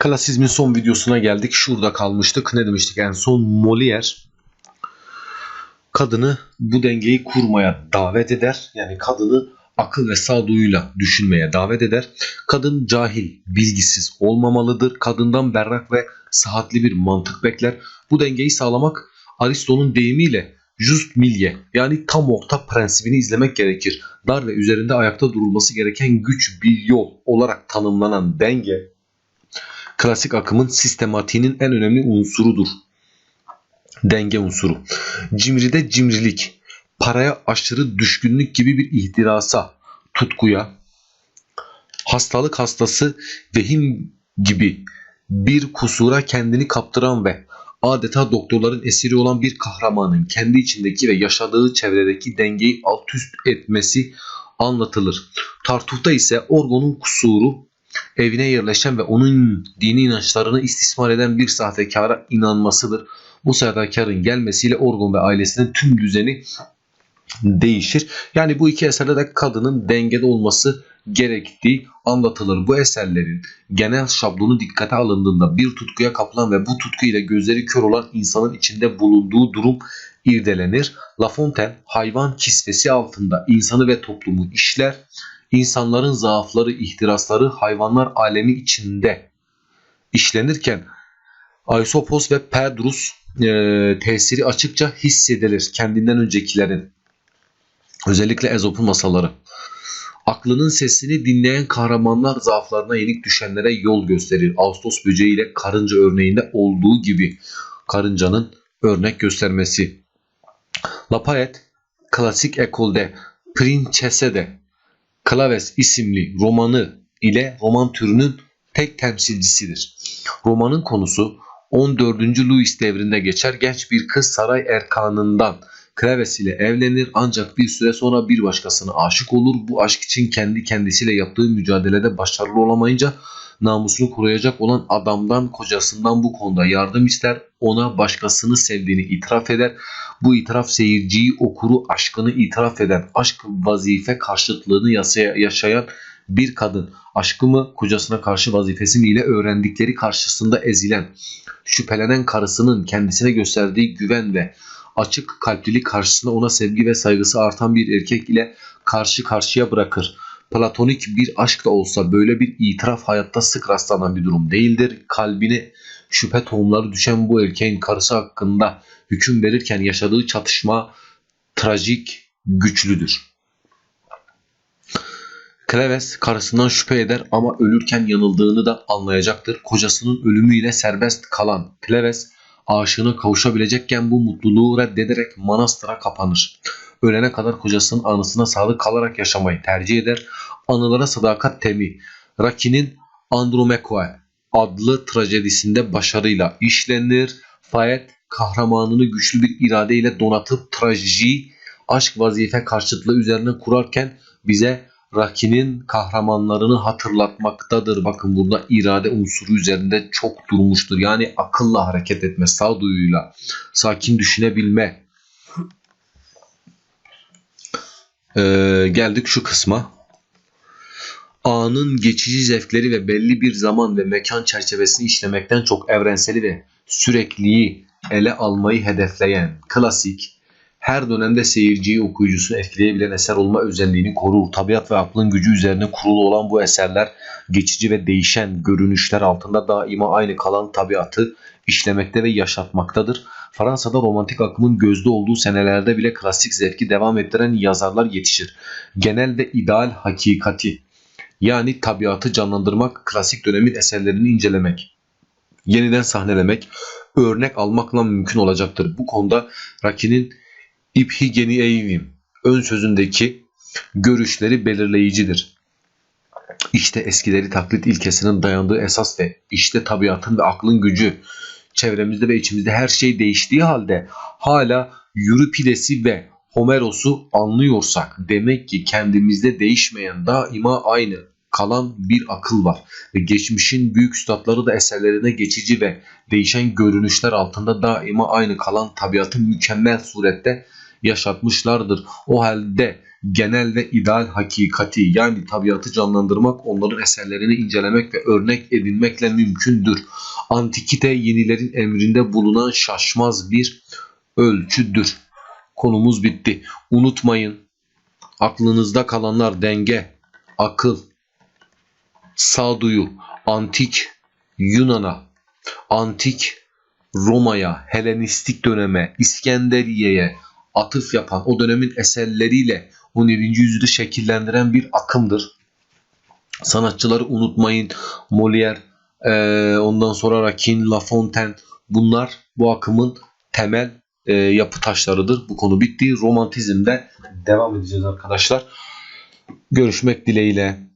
Klasizmin son videosuna geldik. Şurada kalmıştık. Ne demiştik en son? Molière kadını bu dengeyi kurmaya davet eder. Yani kadını akıl ve sağduyuyla düşünmeye davet eder. Kadın cahil, bilgisiz olmamalıdır. Kadından berrak ve sıhhatli bir mantık bekler. Bu dengeyi sağlamak Aristo'nun deyimiyle just milye yani tam orta prensibini izlemek gerekir. Dar ve üzerinde ayakta durulması gereken güç bir yol olarak tanımlanan denge klasik akımın sistematiğinin en önemli unsurudur. Denge unsuru. Cimride cimrilik, paraya aşırı düşkünlük gibi bir ihtirasa, tutkuya, hastalık hastası vehim gibi bir kusura kendini kaptıran ve adeta doktorların esiri olan bir kahramanın kendi içindeki ve yaşadığı çevredeki dengeyi alt üst etmesi anlatılır. Tartufta ise Orgon'un kusuru evine yerleşen ve onun dini inançlarını istismar eden bir sahtekara inanmasıdır. Bu sahtekarın gelmesiyle Orgon ve ailesinin tüm düzeni değişir. Yani bu iki eserde de kadının dengede olması gerektiği anlatılır. Bu eserlerin genel şablonu dikkate alındığında bir tutkuya kapılan ve bu tutku ile gözleri kör olan insanın içinde bulunduğu durum irdelenir. La Fontaine hayvan kisvesi altında insanı ve toplumu işler. İnsanların zaafları, ihtirasları hayvanlar alemi içinde işlenirken Aesopos ve Pedrus e, tesiri açıkça hissedilir kendinden öncekilerin. Özellikle Ezop'un masalları. Aklının sesini dinleyen kahramanlar zaaflarına yenik düşenlere yol gösterir. Ağustos böceği ile karınca örneğinde olduğu gibi karıncanın örnek göstermesi. Lapayet klasik ekolde Princesse Klaves isimli romanı ile roman türünün tek temsilcisidir. Romanın konusu 14. Louis devrinde geçer genç bir kız saray erkanından Klaves ile evlenir ancak bir süre sonra bir başkasına aşık olur. Bu aşk için kendi kendisiyle yaptığı mücadelede başarılı olamayınca namusunu koruyacak olan adamdan kocasından bu konuda yardım ister. Ona başkasını sevdiğini itiraf eder. Bu itiraf seyirciyi okuru aşkını itiraf eden, aşk vazife karşıtlığını yaşayan bir kadın aşkımı kocasına karşı vazifesi ile öğrendikleri karşısında ezilen, şüphelenen karısının kendisine gösterdiği güven ve açık kalplilik karşısında ona sevgi ve saygısı artan bir erkek ile karşı karşıya bırakır. Platonik bir aşk da olsa böyle bir itiraf hayatta sık rastlanan bir durum değildir. Kalbine şüphe tohumları düşen bu erkeğin karısı hakkında hüküm verirken yaşadığı çatışma trajik, güçlüdür. Kleves karısından şüphe eder ama ölürken yanıldığını da anlayacaktır. Kocasının ölümüyle serbest kalan Kleves aşığına kavuşabilecekken bu mutluluğu reddederek manastıra kapanır. Ölene kadar kocasının anısına sadık kalarak yaşamayı tercih eder. Anılara sadakat temi Raki'nin Andromekoe adlı trajedisinde başarıyla işlenir. Fayet kahramanını güçlü bir iradeyle donatıp trajediyi aşk vazife karşıtlığı üzerine kurarken bize Raki'nin kahramanlarını hatırlatmaktadır. Bakın burada irade unsuru üzerinde çok durmuştur. Yani akılla hareket etme, sağduyuyla, sakin düşünebilme. Ee, geldik şu kısma. Anın geçici zevkleri ve belli bir zaman ve mekan çerçevesini işlemekten çok evrenseli ve sürekliyi ele almayı hedefleyen klasik, her dönemde seyirciyi okuyucusunu etkileyebilen eser olma özelliğini korur. Tabiat ve aklın gücü üzerine kurulu olan bu eserler geçici ve değişen görünüşler altında daima aynı kalan tabiatı işlemekte ve yaşatmaktadır. Fransa'da romantik akımın gözde olduğu senelerde bile klasik zevki devam ettiren yazarlar yetişir. Genelde ideal hakikati yani tabiatı canlandırmak, klasik dönemin eserlerini incelemek, yeniden sahnelemek, örnek almakla mümkün olacaktır. Bu konuda Raki'nin İphigeni Eivim ön sözündeki görüşleri belirleyicidir. İşte eskileri taklit ilkesinin dayandığı esas ve işte tabiatın ve aklın gücü. Çevremizde ve içimizde her şey değiştiği halde hala Euripides'i ve Homeros'u anlıyorsak demek ki kendimizde değişmeyen daima aynı kalan bir akıl var. Ve geçmişin büyük üstadları da eserlerine geçici ve değişen görünüşler altında daima aynı kalan tabiatın mükemmel surette yaşatmışlardır. O halde genel ve ideal hakikati yani tabiatı canlandırmak, onların eserlerini incelemek ve örnek edinmekle mümkündür. Antikite yenilerin emrinde bulunan şaşmaz bir ölçüdür. Konumuz bitti. Unutmayın aklınızda kalanlar denge, akıl, sağduyu, antik Yunan'a, antik Roma'ya, Helenistik döneme, İskenderiye'ye atıf yapan o dönemin eserleriyle 17. yüzyılı şekillendiren bir akımdır. Sanatçıları unutmayın. Molière, eee, ondan sonra Rakin, La Fontaine bunlar bu akımın temel eee, yapı taşlarıdır. Bu konu bitti. Romantizmde devam edeceğiz arkadaşlar. Görüşmek dileğiyle.